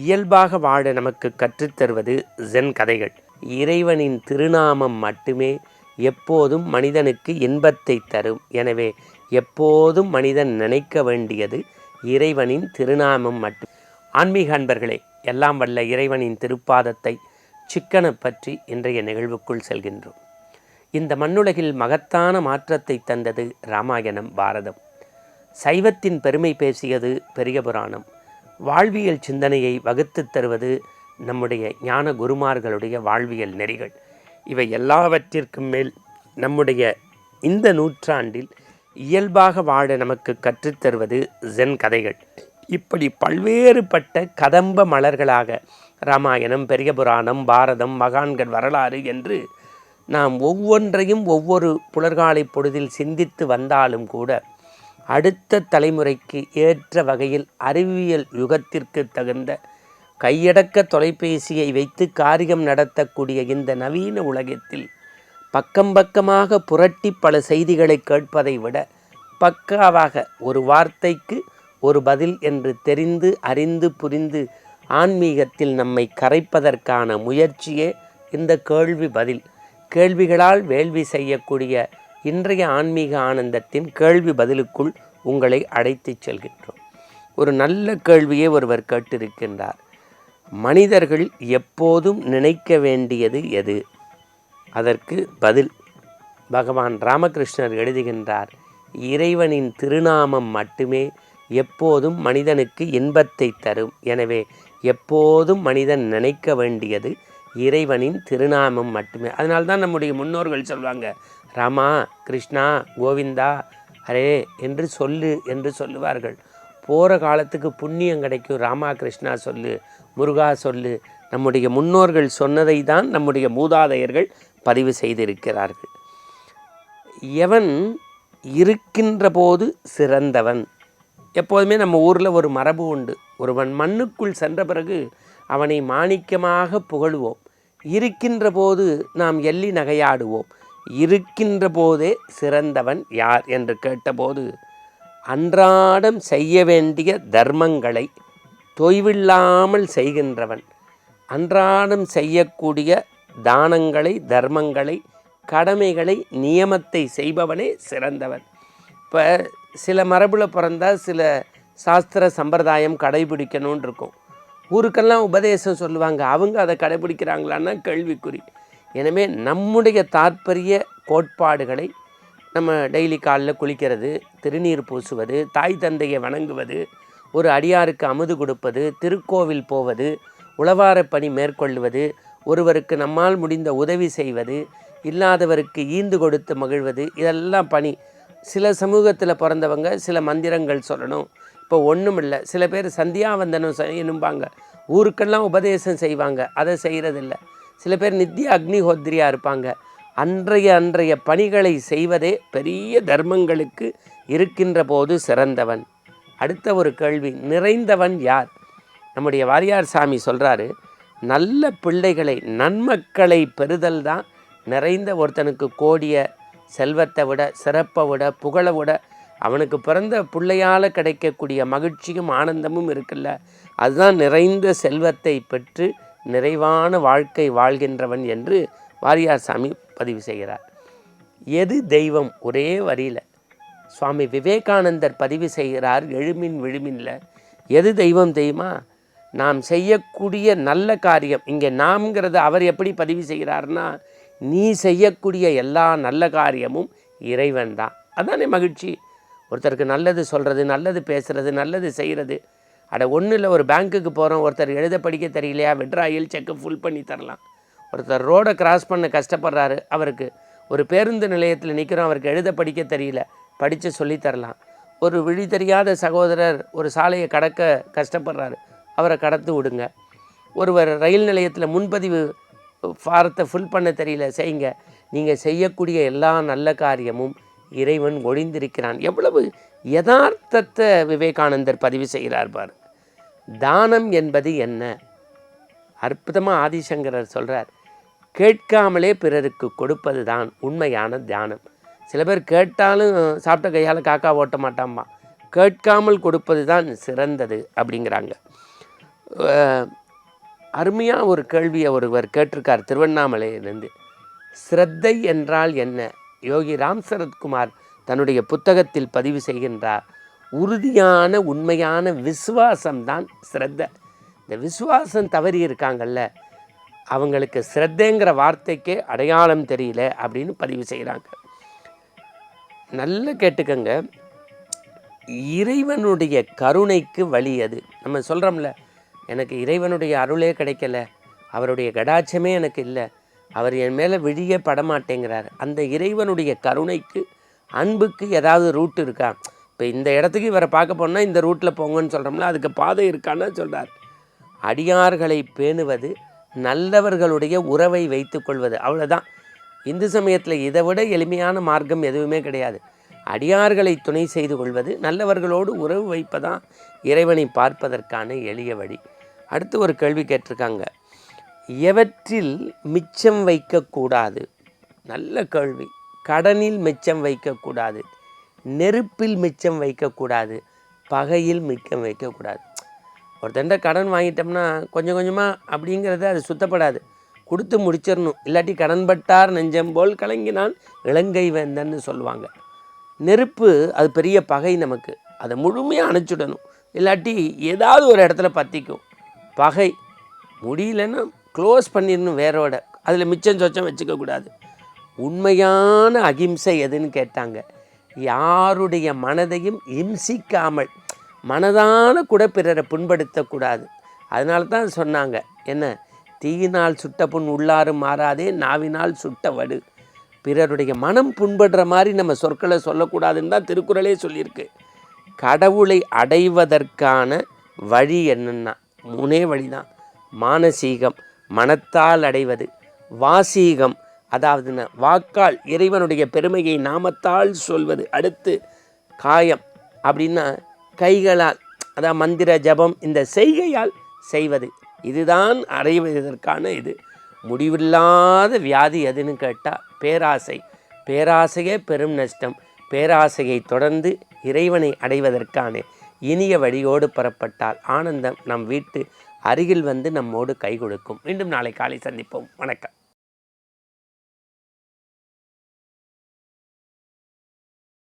இயல்பாக வாழ நமக்கு கற்றுத்தருவது ஜென் கதைகள். இறைவனின் திருநாமம் மட்டுமே எப்போதும் மனிதனுக்கு இன்பத்தை தரும். எனவே எப்போதும் மனிதன் நினைக்க வேண்டியது இறைவனின் திருநாமம் மட்டும். ஆன்மீக அன்பர்களே எல்லாம் வல்ல இறைவனின் திருப்பாதத்தை சிக்கன பற்றி இன்றைய நிகழ்வுக்குள் செல்கின்றோம். இந்த மண்ணுலகில் மகத்தான மாற்றத்தை தந்தது ராமாயணம் பாரதம். சைவத்தின் பெருமை பேசியது பெரிய புராணம். வாழ்வியல் சிந்தனையை வகுத்துத் தருவது நம்முடைய ஞான குருமார்களுடைய வாழ்வியல் நெறிகள். இவை எல்லாவற்றிற்கும் மேல் நம்முடைய இந்த நூற்றாண்டில் இயல்பாக வாழ நமக்கு கற்றுத்தருவது ஜென் கதைகள். இப்படி பல்வேறுபட்ட கதம்ப மலர்களாக ராமாயணம் பெரிய புராணம் பாரதம் மகான்கள் வரலாறு என்று நாம் ஒவ்வொன்றையும் ஒவ்வொரு புலர்காலை பொழுதில் சிந்தித்து வந்தாலும் கூட அடுத்த தலைமுறைக்கு ஏற்ற வகையில் அறிவியல் யுகத்திற்கு தகுந்த கையடக்க தொலைபேசியை வைத்து காரியம் நடத்தக்கூடிய இந்த நவீன உலகத்தில் பக்கம் பக்கமாக புரட்டி பல செய்திகளை கேட்பதை விட பக்காவாக ஒரு வார்த்தைக்கு ஒரு பதில் என்று தெரிந்து அறிந்து புரிந்து ஆன்மீகத்தில் நம்மை கரைப்பதற்கான முயற்சியே இந்த கேள்வி பதில். கேள்விகளால் வேள்வி செய்யக்கூடிய இன்றைய ஆன்மீக ஆனந்தத்தின் கேள்வி பதிலுக்குள் உங்களை அழைத்துச் செல்கின்றோம். ஒரு நல்ல கேள்வியை ஒருவர் கேட்டிருக்கின்றார். மனிதர்கள் எப்போதும் நினைக்க வேண்டியது எது? அதற்கு பதில் பகவான் ராமகிருஷ்ணர் எழுதுகின்றார் இறைவனின் திருநாமம் மட்டுமே எப்போதும் மனிதனுக்கு இன்பத்தை தரும். எனவே எப்போதும் மனிதன் நினைக்க வேண்டியது இறைவனின் திருநாமம் மட்டுமே. அதனால்தான் நம்முடைய முன்னோர்கள் சொல்வாங்க ராமா கிருஷ்ணா கோவிந்தா அரே என்று சொல்லு என்று சொல்லுவார்கள். போகிற காலத்துக்கு புண்ணியம் கிடைக்கும். ராமா கிருஷ்ணா சொல்லு முருகா சொல்லு. நம்முடைய முன்னோர்கள் சொன்னதை தான் நம்முடைய மூதாதையர்கள் பதிவு செய்திருக்கிறார்கள். எவன் இருக்கின்ற போது சிறந்தவன்? எப்போதுமே நம்ம ஊரில் ஒரு மரபு உண்டு. ஒருவன் மண்ணுக்குள் சென்ற பிறகு அவனை மாணிக்கமாக புகழுவோம். இருக்கின்ற போது நாம் எள்ளி நகையாடுவோம். இருக்கின்ற போதே சிறந்தவன் யார் என்று கேட்டபோது அன்றாடம் செய்ய வேண்டிய தர்மங்களை தொய்வில்லாமல் செய்கின்றவன் அன்றாடம் செய்யக்கூடிய தானங்களை தர்மங்களை கடமைகளை நியமத்தை செய்பவனே சிறந்தவன். இப்போ சில மரபில் பிறந்தால் சில சாஸ்திர சம்பிரதாயம் கடைபிடிக்கணும்னு இருக்கும். ஊருக்கெல்லாம் உபதேசம் சொல்லுவாங்க. அவங்க அதை கடைபிடிக்கிறாங்களான்னா கேள்விக்குறி. எனவே நம்முடைய தாற்பரிய கோட்பாடுகளை நம்ம டெய்லி காலில் குளிக்கிறது திருநீர் பூசுவது தாய் தந்தையை வணங்குவது ஒரு அடியாருக்கு அமுது கொடுப்பது திருக்கோவில் போவது உளவார பணி மேற்கொள்வது ஒருவருக்கு நம்மால் முடிந்த உதவி செய்வது இல்லாதவருக்கு ஈந்து கொடுத்து மகிழ்வது இதெல்லாம் பணி. சில சமூகத்தில் பிறந்தவங்க சில மந்திரங்கள் சொல்லணும். இப்போ ஒன்றும் இல்லை. சில பேர் சந்தியாவந்தனம் செய்யணும்பாங்க. ஊருக்கெல்லாம் உபதேசம் செய்வாங்க. அதை செய்கிறதில்ல சில பேர் நித்திய அக்னிஹோத்ரியாக இருப்பாங்க. அன்றைய அன்றைய பணிகளை செய்வதே பெரிய தர்மங்களுக்கு இருக்கின்ற போது சிறந்தவன். அடுத்த ஒரு கேள்வி நிறைந்தவன் யார்? நம்முடைய வாரியார் சாமி சொல்கிறாரு நல்ல பிள்ளைகளை நன்மக்களை பெறுதல் தான் நிறைந்த ஒருத்தனுக்கு கோடிய செல்வத்தை விட சிறப்பை விட புகழை விட அவனுக்கு பிறந்த பிள்ளையால் கிடைக்கக்கூடிய மகிழ்ச்சியும் ஆனந்தமும் இருக்குல்ல. அதுதான் நிறைந்த செல்வத்தை பெற்று நிறைவான வாழ்க்கை வாழ்கின்றவன் என்று வாரியார் சாமி பதிவு செய்கிறார். எது தெய்வம்? ஒரே வரியில். சுவாமி விவேகானந்தர் பதிவு செய்கிறார் எழுமின் விழுமின்ல. எது தெய்வம் தெய்வமா நாம் செய்யக்கூடிய நல்ல காரியம். இங்கே நாம்ங்கிறது அவர் எப்படி பதிவு செய்கிறார்னா நீ செய்யக்கூடிய எல்லா நல்ல காரியமும் இறைவன் தான். அதானே மகிழ்ச்சி. ஒருத்தருக்கு நல்லது சொல்கிறது நல்லது பேசுகிறது நல்லது செய்கிறது அட ஒன்றும் இல்லை ஒரு பேங்க்குக்கு போகிறோம் ஒருத்தர் எழுத படிக்க தெரியலையா விட்ராயில் செக்கு ஃபுல் பண்ணி தரலாம். ஒருத்தர் ரோடை கிராஸ் பண்ண கஷ்டப்படுறாரு அவருக்கு ஒரு பேருந்து நிலையத்தில் நிற்கிறோம் அவருக்கு எழுத படிக்க தெரியல படித்து சொல்லித் தரலாம். ஒரு விழி தெரியாத சகோதரர் ஒரு சாலையை கடக்க கஷ்டப்படுறாரு அவரை கடத்து விடுங்க. ஒருவர் ரயில் நிலையத்தில் முன்பதிவு ஃபாரத்தை ஃபுல் பண்ண தெரியல செய்யுங்க. நீங்கள் செய்யக்கூடிய எல்லா நல்ல காரியமும் இறைவன் ஒழிந்திருக்கிறான் எவ்வளவு யதார்த்தத்தை விவேகானந்தர் பதிவு செய்கிறார் பாரு. தானம் என்பது என்ன? அற்புதமாக ஆதிசங்கரர் சொல்கிறார் கேட்காமலே பிறருக்கு கொடுப்பது தான் உண்மையான தியானம் சில பேர் கேட்டாலும் சாப்பிட்ட கையால் காக்கா ஓட்ட மாட்டாம்மா. கேட்காமல் கொடுப்பது தான் சிறந்தது அப்படிங்கிறாங்க. அருமையாக ஒரு கேள்வியை ஒருவர் கேட்டிருக்கார் திருவண்ணாமலையிலிருந்து. ஸ்ரத்தை என்றால் என்ன? யோகி ராம் சரத்குமார் தன்னுடைய புத்தகத்தில் பதிவு செய்கின்றார். உறுதியான உண்மையான விசுவாசம்தான் ஸ்ரத்த இந்த விசுவாசம் தவறி இருக்காங்கல்ல அவங்களுக்கு ஸ்ரத்தைங்கிற வார்த்தைக்கே அடையாளம் தெரியல அப்படின்னு பதிவு செய்கிறாங்க நல்லா கேட்டுக்கங்க. இறைவனுடைய கருணைக்கு வழி அது. நம்ம சொல்கிறோம்ல எனக்கு இறைவனுடைய அருளே கிடைக்கல அவருடைய கடாட்சமே எனக்கு இல்லை அவர் என் மேலே விழியே படமாட்டேங்கிறார். அந்த இறைவனுடைய கருணைக்கு அன்புக்கு ஏதாவது ரூட் இருக்கா? இப்போ இந்த இடத்துக்கு இவரை பார்க்க போனால் இந்த ரூட்டில் போங்கன்னு சொல்கிறோம்ல அதுக்கு பாதை இருக்கான்னு சொல்கிறார் அடியார்களை பேணுவது நல்லவர்களுடைய உறவை வைத்துக்கொள்வது அவ்வளோதான் இந்து சமயத்தில் இதை விட எளிமையான மார்க்கம் எதுவுமே கிடையாது. அடியார்களை துணை செய்து கொள்வது நல்லவர்களோடு உறவு வைப்பதான் இறைவனை பார்ப்பதற்கான எளிய வழி. அடுத்து ஒரு கேள்வி கேட்டிருக்காங்க. எவற்றில் மிச்சம் வைக்கக்கூடாது? நல்ல கேள்வி. கடனில் மிச்சம் வைக்கக்கூடாது. நெருப்பில் மிச்சம் வைக்கக்கூடாது பகையில் மிச்சம் வைக்கக்கூடாது. ஒருத்தண்ட கடன் வாங்கிட்டோம்னா கொஞ்சம் கொஞ்சமாக அப்படிங்கிறது அது சுத்தப்படாது. கொடுத்து முடிச்சிடணும். இல்லாட்டி கடன்பட்டார் நெஞ்சம் போல் கலங்கினான் இலங்கை வேந்தன்னு சொல்லுவாங்க. நெருப்பு அது பெரிய பகை நமக்கு. அதை முழுமையாக அணைச்சிடணும். இல்லாட்டி ஏதாவது ஒரு இடத்துல பற்றிக்கும் பகை முடியலன்னா க்ளோஸ் பண்ணிடணும் வேறோட அதில் மிச்சம் சொச்சம் வச்சுக்கக்கூடாது. உண்மையான அகிம்சை எதுன்னு கேட்டாங்க. யாருடைய மனதையும் இம்சிக்காமல் மனதான கூட பிறரை புண்படுத்தக்கூடாது. அதனால தான் சொன்னாங்க என்ன தீயினால் சுட்ட புண் உள்ளாறு மாறாதே நாவினால் சுட்ட வடு. பிறருடைய மனம் புண்படுற மாதிரி நம்ம சொற்களை சொல்லக்கூடாதுன்னு தான் திருக்குறளே சொல்லியிருக்கு. கடவுளை அடைவதற்கான வழி என்னென்னா மூணே வழி தான் மானசீகம் மனத்தால் அடைவது. வாசீகம் அதாவது ந- வாக்கால் இறைவனுடைய பெருமையை நாமத்தால் சொல்வது. அடுத்து காயம் அப்படின்னா கைகளால் அதான் மந்திர ஜபம் இந்த செய்கையால் செய்வது. இதுதான் அடைவதற்கான இது. முடிவில்லாத வியாதி எதுன்னு கேட்டால் பேராசை. பேராசையே பெரும் நஷ்டம். பேராசையை தொடர்ந்து இறைவனை அடைவதற்கான இனிய வழியோடு புறப்பட்டால் ஆனந்தம் நம் வீட்டு அருகில் வந்து நம்மோடு கை கொடுக்கும். மீண்டும் நாளை காலை சந்திப்போம். வணக்கம்.